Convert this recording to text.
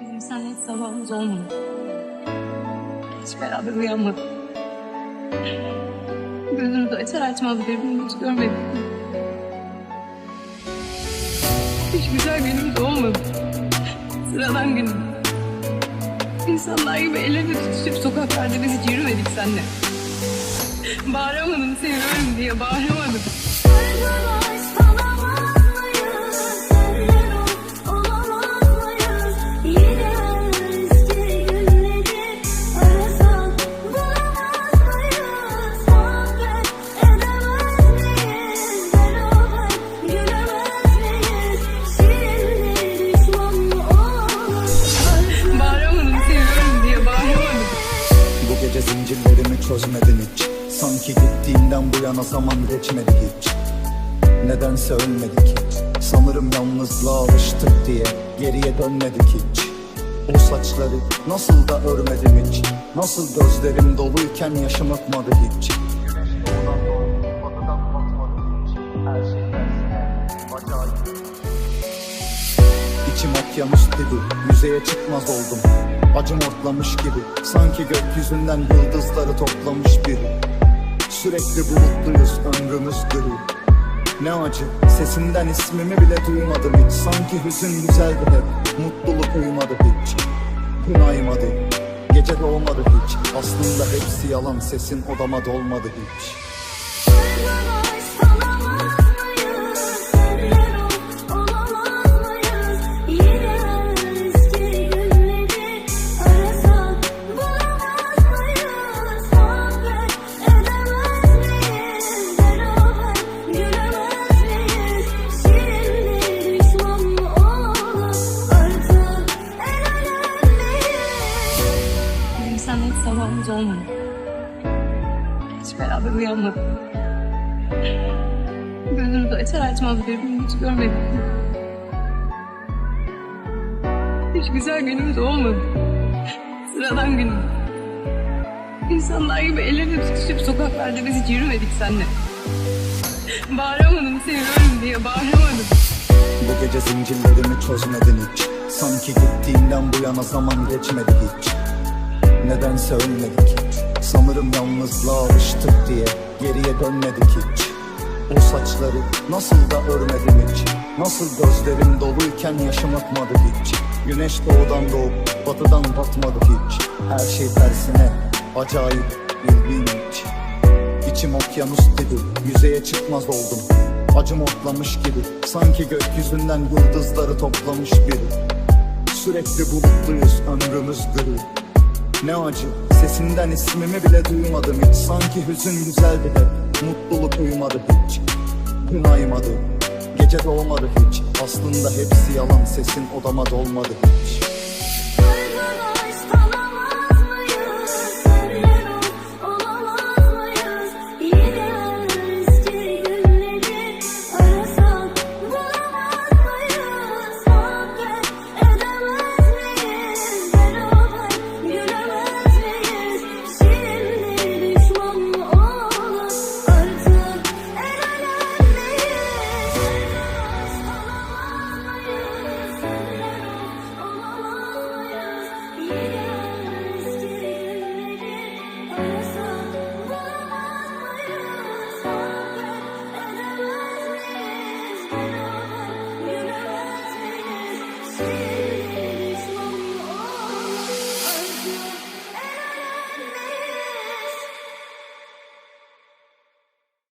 Bizim seninle hiç sabahımız olmadı. Hiç beraber uyanmadık. Gözümüzü açar açmaz birbirini hiç görmedik. Hiç güzel günümüz olmadı. Sıradan günüm. İnsanlar gibi ellerini tutuşup sokaklarda biz hiç yürümedik seninle. Bağıramadım seviyorum diye bağıramadım. Çözmedin hiç Sanki gittiğinden bu yana zaman geçmedi hiç. Nedense ölmedik hiç. Sanırım yalnızlığa alıştık diye Geriye dönmedik hiç. O saçları nasıl da örmedim hiç. Nasıl gözlerim doluyken yaşım akmadı hiç. İçim okyanus gibi yüzeye çıkmaz oldum Acım ortlamış gibi sanki gökyüzünden yıldızları toplamış biri. Sürekli bulutluyuz ömrümüz gri Ne acı sesinden ismimi bile duymadım hiç. Sanki hüzün güzeldi hep mutluluk uyumadı hiç. Gün aymadı gece doğmadı hiç. Aslında hepsi yalan sesin odama dolmadı hiç olmadı. Hiç beraber uyanmadık. Gözümüzü açar açmaz birbirini hiç görmedik. Hiç güzel günümüz olmadı. Sıradan günüm. İnsanlar gibi ellerini tutuşup sokaklarda biz hiç yürümedik seninle. Bağıramadım seviyorum diye bağıramadım. Bu gece zincirlerimi çözmedin hiç Sanki gittiğinden bu yana zaman geçmedi hiç Nedense ölmedik Sanırım yalnızlığa alıştık diye Geriye dönmedik hiç. O saçları nasıl da örmedim hiç? Nasıl gözlerim doluyken yaşım akmadı hiç? Güneş doğudan doğup batıdan batmadı hiç? Her şey tersine acayip ilginç İçim okyanus gibi yüzeye çıkmaz oldum. Acım otlamış gibi sanki gökyüzünden yıldızları toplamış biri Sürekli bulutluyuz ömrümüz gri Ne acı sesinden ismimi bile duymadım hiç. Sanki hüzün güzeldi hep mutluluk uyumadı hiç. Gün aymadı gece doğmadı hiç. Aslında hepsi yalan sesin odama dolmadı hiç you.